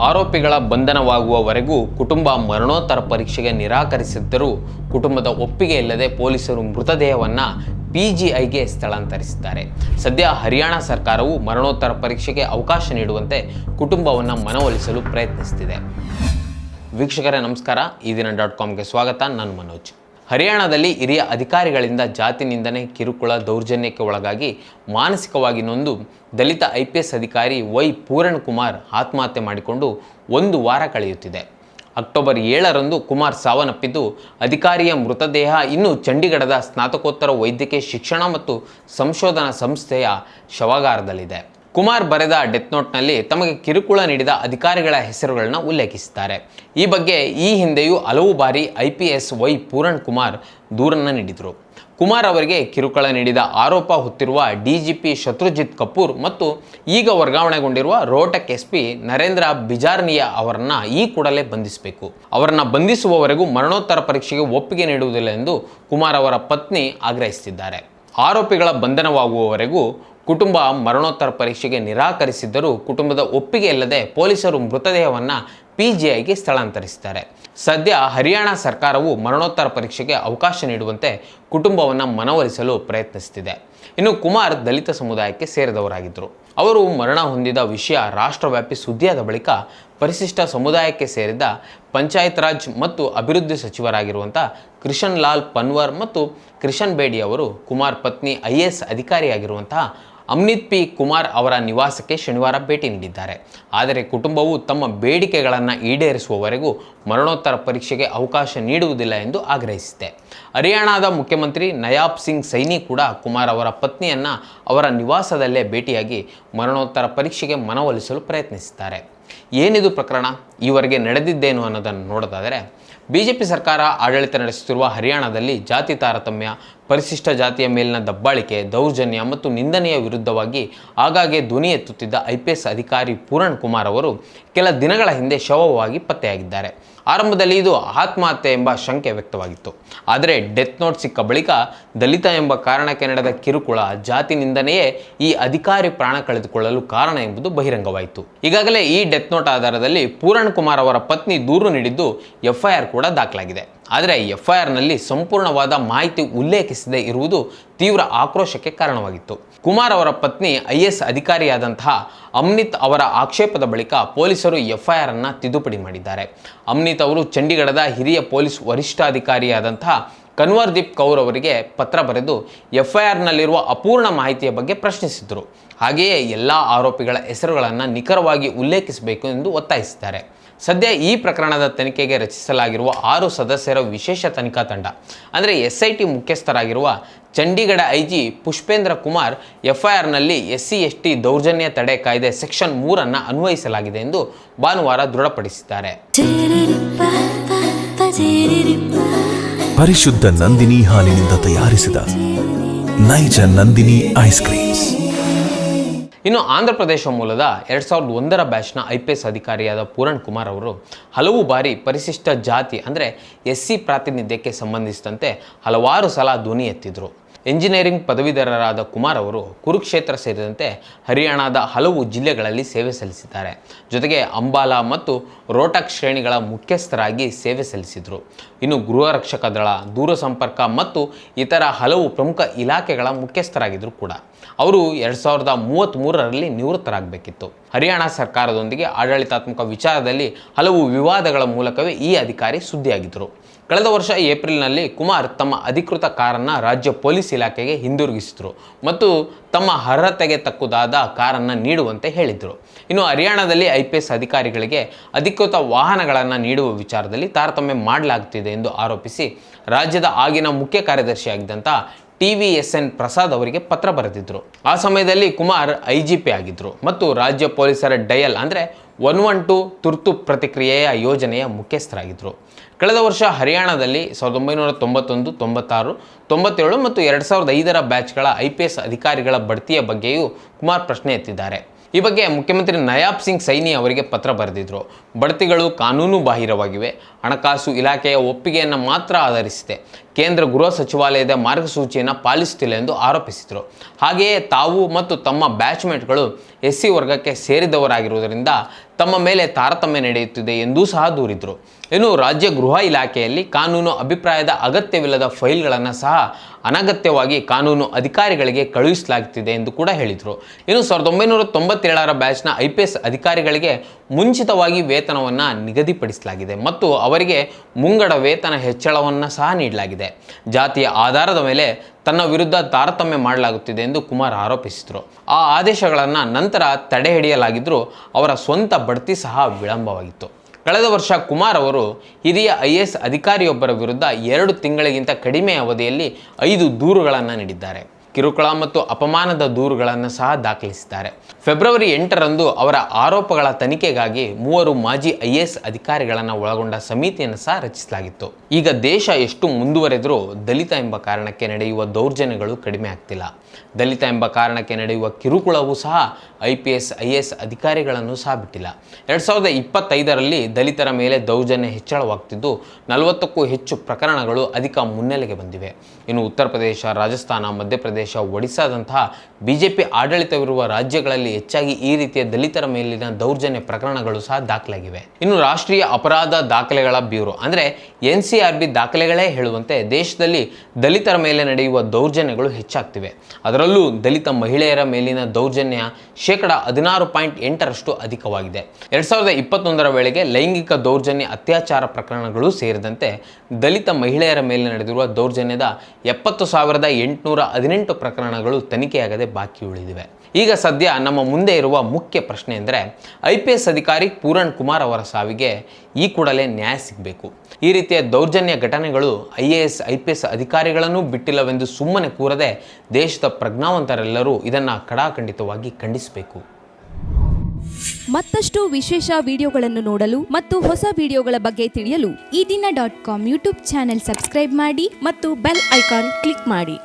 ಆರೋಪಿಗಳ ಬಂಧನವಾಗುವವರೆಗೂ ಕುಟುಂಬ ಮರಣೋತ್ತರ ಪರೀಕ್ಷೆಗೆ ನಿರಾಕರಿಸಿದ್ದರೂ ಕುಟುಂಬದ ಒಪ್ಪಿಗೆ ಇಲ್ಲದೆ ಪೊಲೀಸರು ಮೃತದೇಹವನ್ನು ಪಿಜಿಐಗೆ ಸ್ಥಳಾಂತರಿಸಿದ್ದಾರೆ. ಸದ್ಯ ಹರಿಯಾಣ ಸರ್ಕಾರವು ಮರಣೋತ್ತರ ಪರೀಕ್ಷೆಗೆ ಅವಕಾಶ ನೀಡುವಂತೆ ಕುಟುಂಬವನ್ನು ಮನವೊಲಿಸಲು ಪ್ರಯತ್ನಿಸುತ್ತಿದೆ. ವೀಕ್ಷಕರೇ, ನಮಸ್ಕಾರ. ಈ ದಿನ ಡಾಟ್ ಕಾಮ್ಗೆ ಸ್ವಾಗತ. ನಾನು ಮನೋಜ್. ಹರಿಯಾಣದಲ್ಲಿ ಹಿರಿಯ ಅಧಿಕಾರಿಗಳಿಂದ ಜಾತಿ ನಿಂದನೆ, ಕಿರುಕುಳ ದೌರ್ಜನ್ಯಕ್ಕೆ ಒಳಗಾಗಿ ಮಾನಸಿಕವಾಗಿ ನೊಂದು ದಲಿತ ಐ ಪಿ ಎಸ್ ಅಧಿಕಾರಿ ವೈ ಪೂರಣ್ ಕುಮಾರ್ ಆತ್ಮಹತ್ಯೆ ಮಾಡಿಕೊಂಡು ಒಂದು ವಾರ ಕಳೆಯುತ್ತಿದೆ. ಅಕ್ಟೋಬರ್ ಏಳರಂದು ಕುಮಾರ್ ಸಾವನ್ನಪ್ಪಿದ್ದು, ಅಧಿಕಾರಿಯ ಮೃತದೇಹ ಇನ್ನೂ ಚಂಡೀಗಢದ ಸ್ನಾತಕೋತ್ತರ ವೈದ್ಯಕೀಯ ಶಿಕ್ಷಣ ಮತ್ತು ಸಂಶೋಧನಾ ಸಂಸ್ಥೆಯ ಶವಾಗಾರದಲ್ಲಿದೆ. ಕುಮಾರ್ ಬರೆದ ಡೆತ್ ನೋಟ್ನಲ್ಲಿ ತಮಗೆ ಕಿರುಕುಳ ನೀಡಿದ ಅಧಿಕಾರಿಗಳ ಹೆಸರುಗಳನ್ನು ಉಲ್ಲೇಖಿಸುತ್ತಾರೆ ಈ ಬಗ್ಗೆ ಈ ಹಿಂದೆಯೂ ಹಲವು ಬಾರಿ I P S Y Puran Kumar ದೂರನ್ನು ನೀಡಿದರು. ಕುಮಾರ್ ಅವರಿಗೆ ಕಿರುಕುಳ ನೀಡಿದ ಆರೋಪ ಹೊತ್ತಿರುವ ಡಿಜಿಪಿ ಶತ್ರುಜಿತ್ ಕಪೂರ್ ಮತ್ತು ಈಗ ವರ್ಗಾವಣೆಗೊಂಡಿರುವ ರೋಟಕ್ ಎಸ್ ಪಿ ನರೇಂದ್ರ ಬಿಜಾರ್ನಿಯಾ ಅವರನ್ನು ಈ ಕೂಡಲೇ ಬಂಧಿಸಬೇಕು. ಅವರನ್ನು ಬಂಧಿಸುವವರೆಗೂ ಮರಣೋತ್ತರ ಪರೀಕ್ಷೆಗೆ ಒಪ್ಪಿಗೆ ನೀಡುವುದಿಲ್ಲ ಎಂದು ಕುಮಾರ್ ಅವರ ಪತ್ನಿ ಆಗ್ರಹಿಸುತ್ತಿದ್ದಾರೆ ಆರೋಪಿಗಳ ಬಂಧನವಾಗುವವರೆಗೂ ಕುಟುಂಬ ಮರಣೋತ್ತರ ಪರೀಕ್ಷೆಗೆ ನಿರಾಕರಿಸಿದ್ದರೂ ಕುಟುಂಬದ ಒಪ್ಪಿಗೆ ಇಲ್ಲದೆ ಪೊಲೀಸರು ಮೃತದೇಹವನ್ನು ಪಿಜಿಐಗೆ ಸ್ಥಳಾಂತರಿಸಿದ್ದಾರೆ. ಸದ್ಯ ಹರಿಯಾಣ ಸರ್ಕಾರವು ಮರಣೋತ್ತರ ಪರೀಕ್ಷೆಗೆ ಅವಕಾಶ ನೀಡುವಂತೆ ಕುಟುಂಬವನ್ನು ಮನವೊಲಿಸಲು ಪ್ರಯತ್ನಿಸುತ್ತಿದೆ. ಇನ್ನು ಕುಮಾರ್ ದಲಿತ ಸಮುದಾಯಕ್ಕೆ ಸೇರಿದವರಾಗಿದ್ದರು. ಅವರು ಮರಣ ಹೊಂದಿದ ವಿಷಯ ರಾಷ್ಟ್ರವ್ಯಾಪಿ ಸುದ್ದಿಯಾದ ಬಳಿಕ ಪರಿಶಿಷ್ಟ ಸಮುದಾಯಕ್ಕೆ ಸೇರಿದ ಪಂಚಾಯತ್ ರಾಜ್ ಮತ್ತು ಅಭಿವೃದ್ಧಿ ಸಚಿವರಾಗಿರುವಂಥ ಕೃಷನ್ ಲಾಲ್ ಪನ್ವರ್ ಮತ್ತು ಕೃಷನ್ ಬೇಡಿ ಅವರು ಕುಮಾರ್ ಪತ್ನಿ ಐ ಎ ಎಸ್ ಅಧಿಕಾರಿಯಾಗಿರುವಂತಹ ಅಮ್ನಿತ್ ಪಿ. ಕುಮಾರ್ ಅವರ ನಿವಾಸಕ್ಕೆ ಶನಿವಾರ ಭೇಟಿ ನೀಡಿದ್ದಾರೆ. ಆದರೆ ಕುಟುಂಬವು ತಮ್ಮ ಬೇಡಿಕೆಗಳನ್ನು ಈಡೇರಿಸುವವರೆಗೂ ಮರಣೋತ್ತರ ಪರೀಕ್ಷೆಗೆ ಅವಕಾಶ ನೀಡುವುದಿಲ್ಲ ಎಂದು ಆಗ್ರಹಿಸಿದೆ. ಹರಿಯಾಣದ ಮುಖ್ಯಮಂತ್ರಿ ನಯಾಬ್ ಸಿಂಗ್ ಸೈನಿ ಕೂಡ ಕುಮಾರ್ ಅವರ ಪತ್ನಿಯನ್ನು ಅವರ ನಿವಾಸದಲ್ಲೇ ಭೇಟಿಯಾಗಿ ಮರಣೋತ್ತರ ಪರೀಕ್ಷೆಗೆ ಮನವೊಲಿಸಲು ಪ್ರಯತ್ನಿಸಿದ್ದಾರೆ. ಏನಿದು ಪ್ರಕರಣ? ಈವರೆಗೆ ನಡೆದಿದ್ದೇನು ಅನ್ನೋದನ್ನು ನೋಡೋದಾದರೆ ಬಿ ಜೆ ಪಿ ಸರ್ಕಾರ ಆಡಳಿತ ನಡೆಸುತ್ತಿರುವ ಹರಿಯಾಣದಲ್ಲಿ ಜಾತಿ ತಾರತಮ್ಯ, ಪರಿಶಿಷ್ಟ ಜಾತಿಯ ಮೇಲಿನ ದಬ್ಬಾಳಿಕೆ, ದೌರ್ಜನ್ಯ ಮತ್ತು ನಿಂದನೆಯ ವಿರುದ್ಧವಾಗಿ ಆಗಾಗ್ಗೆ ಧ್ವನಿ ಎತ್ತುತ್ತಿದ್ದ ಐ ಪಿ ಎಸ್ ಅಧಿಕಾರಿ ಪೂರಣ್ ಕುಮಾರ್ ಅವರು ಕೆಲ ದಿನಗಳ ಹಿಂದೆ ಶವವಾಗಿ ಪತ್ತೆಯಾಗಿದ್ದಾರೆ. ಆರಂಭದಲ್ಲಿ ಇದು ಆತ್ಮಹತ್ಯೆ ಎಂಬ ಶಂಕೆ ವ್ಯಕ್ತವಾಗಿತ್ತು. ಆದರೆ ಡೆತ್ ನೋಟ್ ಸಿಕ್ಕ ಬಳಿಕ ದಲಿತ ಎಂಬ ಕಾರಣಕ್ಕೆ ನಡೆದ ಕಿರುಕುಳ, ಜಾತಿ ನಿಂದನೆಯೇ ಈ ಅಧಿಕಾರಿ ಪ್ರಾಣ ಕಳೆದುಕೊಳ್ಳಲು ಕಾರಣ ಎಂಬುದು ಬಹಿರಂಗವಾಯಿತು. ಈಗಾಗಲೇ ಈ ಡೆತ್ ನೋಟ್ ಆಧಾರದಲ್ಲಿ ಪೂರಣ್ ಕುಮಾರ್ ಅವರ ಪತ್ನಿ ದೂರು ನೀಡಿದ್ದು ಎಫ್ಐಆರ್ ಕೂಡ ದಾಖಲಾಗಿದೆ. ಆದರೆ ಎಫ್ಐಆರ್ನಲ್ಲಿ ಸಂಪೂರ್ಣವಾದ ಮಾಹಿತಿ ಉಲ್ಲೇಖಿಸದೇ ಇರುವುದು ತೀವ್ರ ಆಕ್ರೋಶಕ್ಕೆ ಕಾರಣವಾಗಿತ್ತು. ಕುಮಾರ್ ಅವರ ಪತ್ನಿ ಐ ಅಧಿಕಾರಿಯಾದಂತಹ ಅಮ್ನಿತ್ ಅವರ ಆಕ್ಷೇಪದ ಬಳಿಕ ಪೊಲೀಸರು ಎಫ್ಐಆರ್ ಅನ್ನು ತಿದ್ದುಪಡಿ ಮಾಡಿದ್ದಾರೆ. ಅಮ್ನಿತ್ ಅವರು ಚಂಡೀಗಢದ ಹಿರಿಯ ಪೊಲೀಸ್ ವರಿಷ್ಠಾಧಿಕಾರಿಯಾದಂತಹ ಕನ್ವರ್ದೀಪ್ ಕೌರ್ ಅವರಿಗೆ ಪತ್ರ ಬರೆದು ಎಫ್ಐಆರ್ನಲ್ಲಿರುವ ಅಪೂರ್ಣ ಮಾಹಿತಿಯ ಬಗ್ಗೆ ಪ್ರಶ್ನಿಸಿದ್ದರು ಹಾಗೆಯೇ ಎಲ್ಲ ಆರೋಪಿಗಳ ಹೆಸರುಗಳನ್ನು ನಿಖರವಾಗಿ ಉಲ್ಲೇಖಿಸಬೇಕು ಎಂದು ಒತ್ತಾಯಿಸಿದ್ದಾರೆ. ಸದ್ಯ ಈ ಪ್ರಕರಣದ ತನಿಖೆಗೆ ರಚಿಸಲಾಗಿರುವ ಆರು ಸದಸ್ಯರ ವಿಶೇಷ ತನಿಖಾ ತಂಡ. ಅಂದರೆ ಎಸ್ ಐ ಟಿ ಮುಖ್ಯಸ್ಥರಾಗಿರುವ ಚಂಡೀಗಢ ಐ ಜಿ ಪುಷ್ಪೇಂದ್ರ ಕುಮಾರ್ ಎಫ್ಐಆರ್ನಲ್ಲಿ ಎಸ್ ಸಿ ಎಸ್ ಟಿ ದೌರ್ಜನ್ಯ ತಡೆ ಕಾಯ್ದೆ ಸೆಕ್ಷನ್ ಮೂರನ್ನು ಅನ್ವಯಿಸಲಾಗಿದೆ ಎಂದು ಭಾನುವಾರ ದೃಢಪಡಿಸಿದ್ದಾರೆ. ಪರಿಶುದ್ಧ ನಂದಿನಿ ಹಾಲಿನಿಂದ ತಯಾರಿಸಿದ ನೈಜ ನಂದಿನಿ ಐಸ್ ಕ್ರೀಮ್ಸ್. ಇನ್ನು ಆಂಧ್ರ ಪ್ರದೇಶ ಮೂಲದ ಎರಡು ಸಾವಿರದ ಒಂದರ ಬ್ಯಾಚ್ನ ಐ ಪಿ ಎಸ್ ಅಧಿಕಾರಿಯಾದ ಪೂರಣ್ ಕುಮಾರ್ ಅವರು ಹಲವು ಬಾರಿ ಪರಿಶಿಷ್ಟ ಜಾತಿ ಅಂದರೆ ಎಸ್ ಸಿ ಪ್ರಾತಿನಿಧ್ಯಕ್ಕೆ ಸಂಬಂಧಿಸಿದಂತೆ ಹಲವಾರು ಸಲ ಧ್ವನಿ ಎತ್ತಿದ್ರು. ಎಂಜಿನಿಯರಿಂಗ್ ಪದವೀಧರರಾದ ಕುಮಾರ್ ಅವರು ಕುರುಕ್ಷೇತ್ರ ಸೇರಿದಂತೆ ಹರಿಯಾಣದ ಹಲವು ಜಿಲ್ಲೆಗಳಲ್ಲಿ ಸೇವೆ ಸಲ್ಲಿಸಿದ್ದಾರೆ. ಜೊತೆಗೆ ಅಂಬಾಲಾ ಮತ್ತು ರೋಟಕ್ ಶ್ರೇಣಿಗಳ ಮುಖ್ಯಸ್ಥರಾಗಿ ಸೇವೆ ಸಲ್ಲಿಸಿದರು. ಇನ್ನು ಗೃಹ ರಕ್ಷಕ ದಳ ದೂರಸಂಪರ್ಕ ಮತ್ತು ಇತರ ಹಲವು ಪ್ರಮುಖ ಇಲಾಖೆಗಳ ಮುಖ್ಯಸ್ಥರಾಗಿದ್ದರು ಕೂಡ ಅವರು ಎರಡು ಸಾವಿರದ ಮೂವತ್ತ್ಮೂರರಲ್ಲಿ ನಿವೃತ್ತರಾಗಬೇಕಿತ್ತು. ಹರಿಯಾಣ ಸರ್ಕಾರದೊಂದಿಗೆ ಆಡಳಿತಾತ್ಮಕ ವಿಚಾರದಲ್ಲಿ ಹಲವು ವಿವಾದಗಳ ಮೂಲಕವೇ ಈ ಅಧಿಕಾರಿ ಸುದ್ದಿಯಾಗಿದ್ದರು. ಕಳೆದ ವರ್ಷ ಏಪ್ರಿಲ್ನಲ್ಲಿ ಕುಮಾರ್ ತಮ್ಮ ಅಧಿಕೃತ ಕಾರನ್ನು ರಾಜ್ಯ ಪೊಲೀಸ್ ಇಲಾಖೆಗೆ ಹಿಂದಿರುಗಿಸಿದರು ಮತ್ತು ತಮ್ಮ ಅರ್ಹತೆಗೆ ತಕ್ಕುದಾದ ಕಾರನ್ನು ನೀಡುವಂತೆ ಹೇಳಿದರು. ಇನ್ನು ಹರಿಯಾಣದಲ್ಲಿ ಐ ಪಿ ಎಸ್ ಅಧಿಕಾರಿಗಳಿಗೆ ಅಧಿಕೃತ ವಾಹನಗಳನ್ನು ನೀಡುವ ವಿಚಾರದಲ್ಲಿ ತಾರತಮ್ಯ ಮಾಡಲಾಗುತ್ತಿದೆ ಎಂದು ಆರೋಪಿಸಿ ರಾಜ್ಯದ ಆಗಿನ ಮುಖ್ಯ ಕಾರ್ಯದರ್ಶಿಯಾಗಿದ್ದಂಥ T V S N Prasad ಅವರಿಗೆ ಪತ್ರ ಬರೆದಿದ್ದರು ಆ ಸಮಯದಲ್ಲಿ ಕುಮಾರ್ ಐ ಜಿ ಪಿ ಆಗಿದ್ದರು ಮತ್ತು ರಾಜ್ಯ ಪೊಲೀಸರ ಡಯಲ್ ಅಂದರೆ ಒನ್ ಒನ್ ಟು ತುರ್ತು ಪ್ರತಿಕ್ರಿಯೆಯ ಯೋಜನೆಯ ಮುಖ್ಯಸ್ಥರಾಗಿದ್ದರು ಕಳೆದ ವರ್ಷ ಹರಿಯಾಣದಲ್ಲಿ ಸಾವಿರದ ಒಂಬೈನೂರ ತೊಂಬತ್ತೊಂದು, ತೊಂಬತ್ತಾರು, ತೊಂಬತ್ತೇಳು ಮತ್ತು ಎರಡು ಸಾವಿರದ ಐದರ ಬ್ಯಾಚ್ಗಳ ಐ ಪಿ ಎಸ್ ಅಧಿಕಾರಿಗಳ ಬಡ್ತಿಯ ಬಗ್ಗೆಯೂ ಕುಮಾರ್ ಪ್ರಶ್ನೆ ಎತ್ತಿದ್ದಾರೆ. ಈ ಬಗ್ಗೆ ಮುಖ್ಯಮಂತ್ರಿ ನಯಾಬ್ ಸಿಂಗ್ ಸೈನಿ ಅವರಿಗೆ ಪತ್ರ ಬರೆದಿದ್ರು. ಬಡ್ತಿಗಳು ಕಾನೂನು ಬಾಹಿರವಾಗಿವೆ. ಹಣಕಾಸು ಇಲಾಖೆಯ ಒಪ್ಪಿಗೆಯನ್ನು ಮಾತ್ರ ಆಧರಿಸಿದೆ. ಕೇಂದ್ರ ಗೃಹ ಸಚಿವಾಲಯದ ಮಾರ್ಗಸೂಚಿಯನ್ನು ಪಾಲಿಸುತ್ತಿಲ್ಲ ಎಂದು ಆರೋಪಿಸಿದರು. ಹಾಗೆಯೇ ತಾವು ಮತ್ತು ತಮ್ಮ ಬ್ಯಾಚ್ಮೇಟ್ಗಳು ಎಸ್ ಸಿ ವರ್ಗಕ್ಕೆ ಸೇರಿದವರಾಗಿರುವುದರಿಂದ ತಮ್ಮ ಮೇಲೆ ತಾರತಮ್ಯ ನಡೆಯುತ್ತಿದೆ ಎಂದೂ ಸಹ ದೂರಿದರು. ಇನ್ನು ರಾಜ್ಯ ಗೃಹ ಇಲಾಖೆಯಲ್ಲಿ ಕಾನೂನು ಅಭಿಪ್ರಾಯದ ಅಗತ್ಯವಿಲ್ಲದ ಫೈಲ್ಗಳನ್ನು ಸಹ ಅನಗತ್ಯವಾಗಿ ಕಾನೂನು ಅಧಿಕಾರಿಗಳಿಗೆ ಕಳುಹಿಸಲಾಗುತ್ತಿದೆ ಎಂದು ಕೂಡ ಹೇಳಿದರು. ಇನ್ನು ಸಾವಿರದ ಒಂಬೈನೂರ ತೊಂಬತ್ತೇಳರ ಬ್ಯಾಚ್ನ ಐ ಪಿ ಎಸ್ ಅಧಿಕಾರಿಗಳಿಗೆ ಮುಂಚಿತವಾಗಿ ವೇತನವನ್ನು ನಿಗದಿಪಡಿಸಲಾಗಿದೆ ಮತ್ತು ಅವರಿಗೆ ಮುಂಗಡ ವೇತನ ಹೆಚ್ಚಳವನ್ನು ಸಹ ನೀಡಲಾಗಿದೆ. ಜಾತಿಯ ಆಧಾರದ ಮೇಲೆ ತನ್ನ ವಿರುದ್ಧ ತಾರತಮ್ಯ ಮಾಡಲಾಗುತ್ತಿದೆ ಎಂದು ಕುಮಾರ್ ಆರೋಪಿಸಿದರು. ಆ ಆದೇಶಗಳನ್ನು ನಂತರ ತಡೆ ಹಿಡಿಯಲಾಗಿದ್ದರೂ ಅವರ ಸ್ವಂತ ಬಡ್ತಿ ಸಹ ವಿಳಂಬವಾಗಿತ್ತು. ಕಳೆದ ವರ್ಷ ಕುಮಾರ್ ಅವರು ಹಿರಿಯ ಐ ಎಸ್ ಅಧಿಕಾರಿಯೊಬ್ಬರ ವಿರುದ್ಧ ಎರಡು ತಿಂಗಳಿಗಿಂತ ಕಡಿಮೆ ಅವಧಿಯಲ್ಲಿ ಐದು ದೂರುಗಳನ್ನು ನೀಡಿದ್ದಾರೆ. ಕಿರುಕುಳ ಮತ್ತು ಅಪಮಾನದ ದೂರುಗಳನ್ನು ಸಹ ದಾಖಲಿಸಿದ್ದಾರೆ. ಫೆಬ್ರವರಿ ಎಂಟರಂದು ಅವರ ಆರೋಪಗಳ ತನಿಖೆಗಾಗಿ ಮೂವರು ಮಾಜಿ ಐ ಎಸ್ ಅಧಿಕಾರಿಗಳನ್ನು ಒಳಗೊಂಡ ಸಮಿತಿಯನ್ನು ಸಹ ರಚಿಸಲಾಗಿತ್ತು. ಈಗ ದೇಶ ಎಷ್ಟು ಮುಂದುವರೆದರೂ ದಲಿತ ಎಂಬ ಕಾರಣಕ್ಕೆ ನಡೆಯುವ ದೌರ್ಜನ್ಯಗಳು ಕಡಿಮೆ ಆಗ್ತಿಲ್ಲ. ದಲಿತ ಎಂಬ ಕಾರಣಕ್ಕೆ ನಡೆಯುವ ಕಿರುಕುಳವೂ ಸಹ I P S I S ಅಧಿಕಾರಿಗಳನ್ನು ಸಹ ಬಿಟ್ಟಿಲ್ಲ. ಎರಡು ಸಾವಿರದ ಇಪ್ಪತ್ತೈದರಲ್ಲಿ ದಲಿತರ ಮೇಲೆ ದೌರ್ಜನ್ಯ ಹೆಚ್ಚಳವಾಗ್ತಿದ್ದು, ನಲವತ್ತಕ್ಕೂ ಹೆಚ್ಚು ಪ್ರಕರಣಗಳು ಅಧಿಕ ಮುನ್ನೆಲೆಗೆ ಬಂದಿವೆ. ಇನ್ನು ಉತ್ತರ ಪ್ರದೇಶ, ರಾಜಸ್ಥಾನ ಮಧ್ಯಪ್ರದೇಶ ಒಡಿಶಾದಂತಹ ಬಿಜೆಪಿ ಆಡಳಿತವಿರುವ ರಾಜ್ಯಗಳಲ್ಲಿ ಹೆಚ್ಚಾಗಿ ಈ ರೀತಿಯ ದಲಿತರ ಮೇಲಿನ ದೌರ್ಜನ್ಯ ಪ್ರಕರಣಗಳು ಸಹ ದಾಖಲಾಗಿವೆ. ಇನ್ನು ರಾಷ್ಟ್ರೀಯ ಅಪರಾಧ ದಾಖಲೆಗಳ ಬ್ಯೂರೋ, ಅಂದರೆ ಎನ್ ಬಿ ದಾಖಲೆಗಳೇ ಹೇಳುವಂತೆ ದೇಶದಲ್ಲಿ ದಲಿತರ ಮೇಲೆ ನಡೆಯುವ ದೌರ್ಜನ್ಯಗಳು ಹೆಚ್ಚಾಗ್ತಿವೆ. ಅದರಲ್ಲೂ ದಲಿತ ಮಹಿಳೆಯರ ಮೇಲಿನ ದೌರ್ಜನ್ಯ ಶೇಕಡ ಹದಿನಾರು ಪಾಯಿಂಟ್ ಎಂಟರಷ್ಟು ಅಧಿಕವಾಗಿದೆ. ಎರಡು ಸಾವಿರದ ಇಪ್ಪತ್ತೊಂದರ ವೇಳೆಗೆ ಲೈಂಗಿಕ ದೌರ್ಜನ್ಯ ಅತ್ಯಾಚಾರ ಪ್ರಕರಣಗಳು ಸೇರಿದಂತೆ ದಲಿತ ಮಹಿಳೆಯರ ಮೇಲೆ ನಡೆದಿರುವ ದೌರ್ಜನ್ಯದ ಎಪ್ಪತ್ತು ಸಾವಿರದ ಎಂಟುನೂರ ಪ್ರಕರಣಗಳು ತನಿಖೆಯಾಗದೆ ಬಾಕಿ ಉಳಿದಿವೆ. ಈಗ ಸದ್ಯ ನಮ್ಮ ಮುಂದೆ ಇರುವ ಮುಖ್ಯ ಪ್ರಶ್ನೆ ಎಂದರೆ, ಐ ಪಿ ಎಸ್ ಅಧಿಕಾರಿ ಪೂರಣ್ ಕುಮಾರ್ ಅವರ ಸಾವಿಗೆ ಈ ಕೂಡಲೇ ನ್ಯಾಯ ಸಿಗಬೇಕು. ಈ ರೀತಿಯ ದೌರ್ಜನ್ಯ ಘಟನೆಗಳು I A S, I P S ಅಧಿಕಾರಿಗಳನ್ನೂ ಬಿಟ್ಟಿಲ್ಲವೆಂದು ಸುಮ್ಮನೆ ಕೂರದೆ ದೇಶದ ಪ್ರಜ್ಞಾವಂತರೆಲ್ಲರೂ ಇದನ್ನು ಕಡಾಖಂಡಿತವಾಗಿ ಖಂಡಿಸಬೇಕು. ಮತ್ತಷ್ಟು ವಿಶೇಷ ವಿಡಿಯೋಗಳನ್ನು ನೋಡಲು ಮತ್ತು ಹೊಸ ವಿಡಿಯೋಗಳ ಬಗ್ಗೆ ತಿಳಿಯಲು Ee Dina dot com YouTube channel subscribe ಮಾಡಿ ಮತ್ತು ಬೆಲ್ ಐಕಾನ್ ಕ್ಲಿಕ್ ಮಾಡಿ.